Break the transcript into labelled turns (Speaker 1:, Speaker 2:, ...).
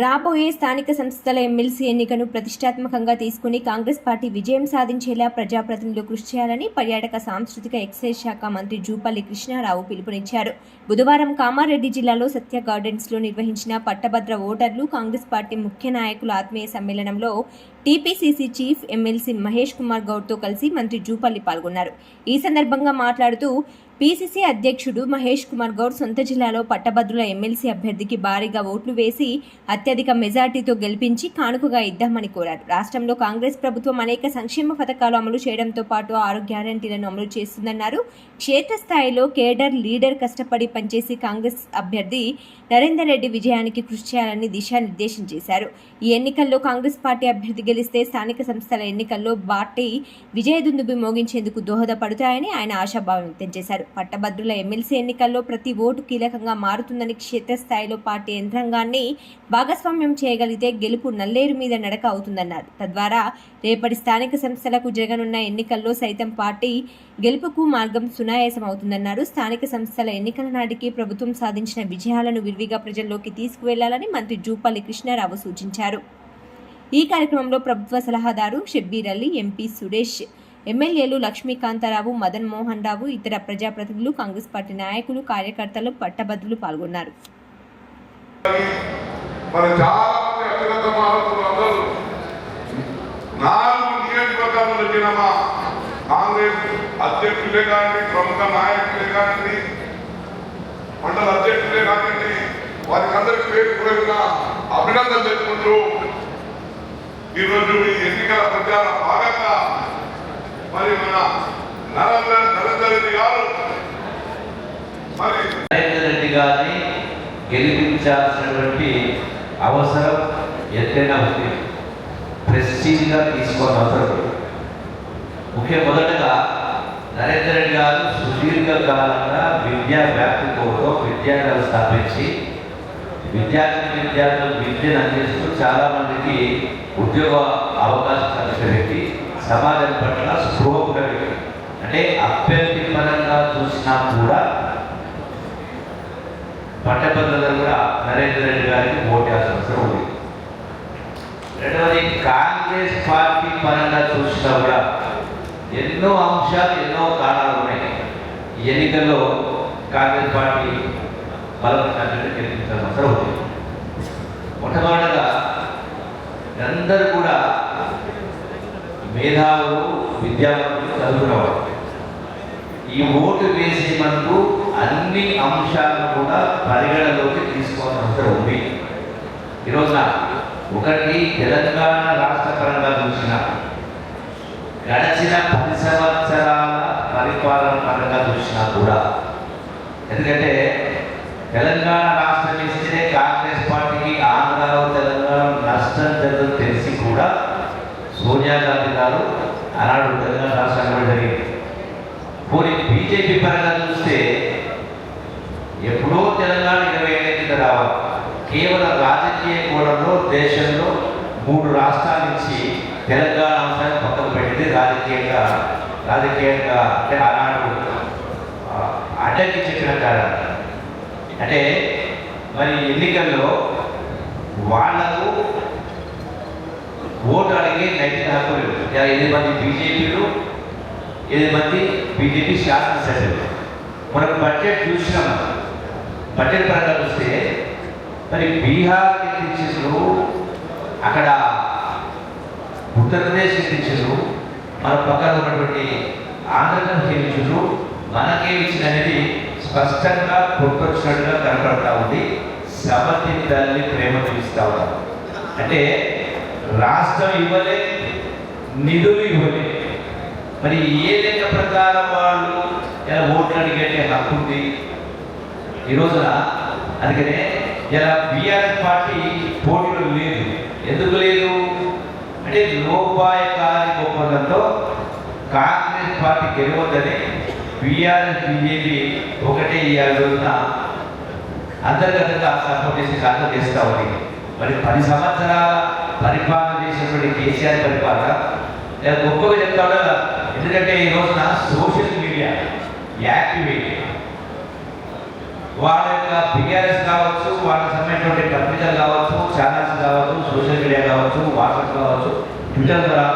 Speaker 1: రాబోయే స్థానిక సంస్థల ఎమ్మెల్సీ ఎన్నికను ప్రతిష్టాత్మకంగా తీసుకుని కాంగ్రెస్ పార్టీ విజయం సాధించేలా ప్రజాప్రతినిధులు కృషి చేయాలని పర్యాటక సాంస్కృతిక ఎక్సైజ్ శాఖ మంత్రి జూపల్లి కృష్ణారావు పిలుపునిచ్చారు. బుధవారం కామారెడ్డి జిల్లాలో సత్య గార్డెన్స్లో నిర్వహించిన పట్టభద్ర ఓటర్లు కాంగ్రెస్ పార్టీ ముఖ్య నాయకుల ఆత్మీయ సమ్మేళనంలో TPCC chief MLC Mahesh Kumar గౌడ్తో కలిసి మంత్రి జూపల్లి పాల్గొన్నారు. ఈ సందర్భంగా మాట్లాడుతూ పీసీసీ అధ్యక్షుడు మహేష్ కుమార్ గౌడ్ సొంత జిల్లాలో పట్టభద్రుల ఎమ్మెల్సీ అభ్యర్థికి భారీగా ఓట్లు వేసి అత్యధిక మెజార్టీతో గెలిపించి కానుకగా ఇద్దామని కోరారు. రాష్ట్రంలో కాంగ్రెస్ ప్రభుత్వం అనేక సంక్షేమ పథకాలు అమలు చేయడంతో పాటు ఆరు గ్యారంటీలను అమలు చేస్తుందన్నారు. క్షేత్రస్థాయిలో కేడర్ లీడర్ కష్టపడి పనిచేసి కాంగ్రెస్ అభ్యర్థి నరేందర్ రెడ్డి విజయానికి కృషి చేయాలని దిశానిర్దేశం చేశారు. ఈ ఎన్నికల్లో కాంగ్రెస్ పార్టీ అభ్యర్థి గెలిస్తే స్థానిక సంస్థల ఎన్నికల్లో పార్టీ విజయదుందుబి మోగించేందుకు దోహదపడతాయని ఆయన ఆశాభావం వ్యక్తం చేశారు. పట్టభద్రుల ఎమ్మెల్సీ ఎన్నికల్లో ప్రతి ఓటు కీలకంగా మారుతుందని క్షేత్రస్థాయిలో పార్టీ యంత్రాంగాన్ని భాగస్వామ్యం చేయగలిగితే గెలుపు నల్లేరు మీద నడక అవుతుందన్నారు. తద్వారా రేపటి స్థానిక సంస్థలకు జరగనున్న ఎన్నికల్లో సైతం పార్టీ గెలుపుకు మార్గం సునాయాసం అవుతుందన్నారు స్థానిక సంస్థల ఎన్నికల నాటికి ప్రభుత్వం సాధించిన విజయాలను విరివిగా ప్రజల్లోకి తీసుకువెళ్ళాలని మంత్రి జూపల్లి కృష్ణారావు సూచించారు. ఈ కార్యక్రమంలో ప్రభుత్వ సలహాదారు షబ్బీర్ అలీ ఎంపీ సురేష్ ఎమ్మెల్యేలు లక్ష్మీకాంతారావు మదన్ మోహన్ రావు ఇతర ప్రజాప్రతినిధులు కాంగ్రెస్ పార్టీ నాయకులు కార్యకర్తలు పట్టభద్రులు పాల్గొన్నారు.
Speaker 2: కాంగ్రెస్ అధ్యక్షులే కానివ్వండి ప్రముఖ నాయకులే కానివ్వండి మండల అధ్యక్షులే కానివ్వండి వారికి అందరికి పేరు కూడా అభినందన తెలుపుకుంటూ ఈరోజు ఈ ఎన్నికల ప్రచార భాగంగా మరి మన నరేంద్ర నరేంద్ర రెడ్డి గారు మరి
Speaker 3: నరేంద్ర రెడ్డి గారిని గెలిపించాల్సినటువంటి అవసరం ఎంతైనా ఉంది. ప్రెస్టీజ్గా తీసుకోని అవసరం ముఖ్య మొదటగా నరేంద్ర రెడ్డి గారు సుదీర్ఘ కాలంగా విద్యా వ్యాప్తి కోసం విద్యాలయాలు స్థాపించి విద్యార్థి విద్యార్థులు విద్యను అందిస్తూ చాలా మందికి ఉద్యోగ అవకాశం కల్పించిన వ్యక్తి సమాజం పట్ల స్పృహ అంటే అభ్యర్థి పరంగా చూసినా కూడా పట్టభద్రులు కూడా నరేంద్ర రెడ్డి గారికి ఓటేయాల్సిన అవసరం ఉంది. రెండవది కాంగ్రెస్ పార్టీ పరంగా చూసినా కూడా ఎన్నో అంశాలు ఎన్నో కారణాలు ఉన్నాయి. ఎన్నికల్లో కాంగ్రెస్ పార్టీ బలపరచాలంటే గెలిపించాల్సిన అవసరం ఉంది. మొట్టమొదటగా అందరూ కూడా మేధావులు విద్యావంతులు చదువుకునేవారు. ఈ ఓటు వేసేందుకు అన్ని అంశాలను కూడా పరిగణలోకి తీసుకోవాల్సిన అవసరం ఉంది. ఈరోజున ఒకటి తెలంగాణ రాష్ట్ర పరంగా చూసిన గడిచిన పది సంవత్సరాల పరిపాలన పరంగా చూసినా కూడా ఎందుకంటే తెలంగాణ రాష్ట్రం ఇస్తేనే కాంగ్రెస్ పార్టీకి ఆంధ్రాలో తెలంగాణ నష్టం జరుగుతుంది తెలిసి కూడా సోనియా ఆనాడు తెలంగాణ రాష్ట్రంలో జరిగింది. పోనీ బీజేపీ పరంగా చూస్తే ఎప్పుడో తెలంగాణ ఇరవై ఏళ్ళ కింద రావాలి. కేవలం రాజకీయ కోణంలో దేశంలో మూడు రాష్ట్రాల నుంచి తెలంగాణ అంశాన్ని పక్కన పెట్టింది రాజకీయంగా రాజకీయంగా అంటే ఆనాడు ఆ, అడ్డంకి చెప్పిన కారణం. అంటే మరి ఎన్నికల్లో వాళ్ళకు ఓటు అడిగే నైతిక హక్కులు ఎనిమిది మంది బీజేపీలు ఎనిమిది మంది బీజేపీ శాసనసభ్యులు మనకు బడ్జెట్ చూసినాం బడ్జెట్ పరంగా చూస్తే మరి బీహార్ ఇచ్చిండ్రు అక్కడ ఉత్తరప్రదేశ్ ఇచ్చిండ్రు మన పక్కన ఉన్నటువంటి ఆంధ్రప్రదేశ్ ఇచ్చిండ్రు మనకేమి ఇచ్చింది అనేది స్పష్టంగా కొట్టొచ్చినట్టుగా కనపడతా ఉంది సమతి తల్లి ప్రేమ చూపిస్తా ఉన్నారు అంటే రాష్ట్రం ఇవ్వలే నిధులు ఇవ్వలే. మరి ఏ లెక్క ప్రకారం వాళ్ళు ఇలా ఓట్లు అడిగేటే హక్కు ఉంది? ఈ రోజున అందుకనే ఇలా బీఆర్ఎస్ పార్టీ పోటీలో లేదు. ఎందుకు లేదు? అంటే లోపాయకారి ఒప్పందంతో కాంగ్రెస్ పార్టీ గెలవద్దని బీఆర్ఎస్ బీజేపీ ఒకటే ఈ రోజున అంతర్గతంగా సపోర్ట్ చేసి కాంగ్రెస్ చేస్తా ఉంది మరి పది సంవత్సరాల పరిపాలన చేసినటువంటి కేసీఆర్ పరిపాలన. గొప్పగా చెప్తాడు? ఎందుకంటే ఈ రోజున సోషల్ మీడియా యాక్టివేట్. వాళ్ళ యొక్క బిఆర్ఎస్ కావచ్చు వాళ్ళకి సంబంధించినటువంటి కంప్యూటర్ కావచ్చు ఛానల్స్ కావచ్చు సోషల్ మీడియా కావచ్చు వాట్సాప్ కావచ్చు ట్విట్టర్ ద్వారా